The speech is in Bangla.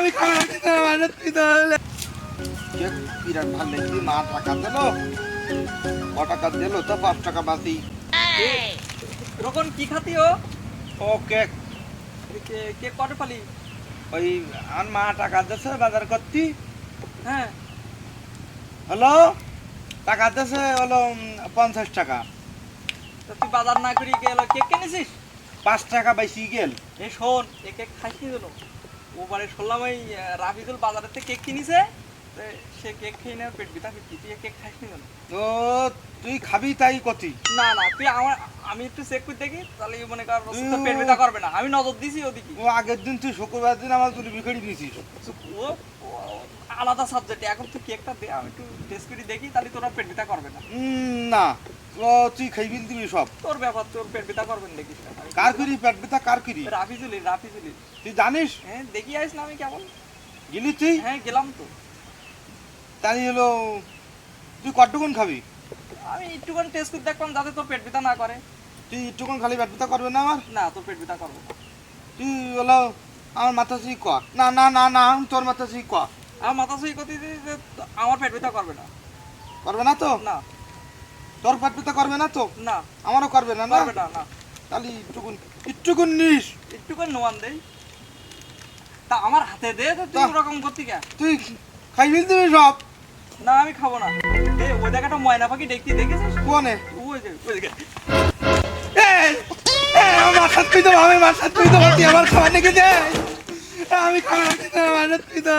আমি খাব না মানে তুই তো বিরাট ভালো লাগছে মা টাকা দিল ক টাকা দিল তো পাঁচ টাকা বাতি রকম কি খাতি ও? ও কেক। কে- কে পালি? ওই আমার মা টাকা দিছে বাজার করতি। হ্যাঁ। হলো টাকা দিছে হলো পঞ্চাশ টাকা। তা তুই বাজার না করি গেল কেক কিনেছিস? পাঁচ টাকা বেশি গেল। এ শোন এ কেক দিল ও বারে শুনলাম ওই রাফিজুল বাজারের থেকে কেক কিনেছে? সে কেক খেয়ে নেওয়ার পেট বিতা ফিরতি তুই কেক খাইনি দিল ও তুই খাবি তাই কতি না না তুই আমার আমি একটু চেক করে দেখি তাহলে মনে কর রসুন তো পেট বিতা করবে না। আমি নজর দিছি ওদিকে। ও আগের দিন তুই শুক্রবার দিন আমার তুলি বিকেড়ি দিয়েছিস। ও আলাদা সাবজেক্ট এখন তুই কেকটা দে আমি একটু টেস্ট করে দেখি তাহলে তোরা পেট বিতা করবে না। না। তুই খাইবি দিবি সব। তোর ব্যাপার তোর পেট বিতা করবেন দেখিস কার করি? পেট ব্যথা কার করি? রাফিজুলি রাফিজুলি। তুই জানিস? হ্যাঁ দেখি আইস না আমি কেমন। গেলি তুই? হ্যাঁ গেলাম তো। তাই হলো তুই কতক্ষণ খাবি? আমি একটুখানি টেস্ট করে দেখলাম যাতে তোর পেট ব্যথা না করে। তুই একটুক্ষণ খালি পেট ব্যথা করবে না আমার? না তোর পেট ব্যথা করব না। তুই হলো আমার মাথা সেই ক না না না না তোর মাথা সেই ক আমার মাথা সই যে আমার পেট ব্যথা করবে না। করবে না তো? না। তোর করবে না তো? না। আমারও করবে না না? করবে না না। তাহলে নিস। একটুখানি নোয়ান দেই। তা আমার হাতে দে তো তুই ওরকম করতি কে? তুই দিবি সব? না আমি খাব না। দে ওই জায়গাটা ময়না পাখি দেখতে দেখেছিস কোনে? ওই যে ওই জায়গা এই, এই, আমার মাথা তুই তো আমি তুই তো আমার খাবার নিয়ে দে। আমি খাবার মানে তুই তো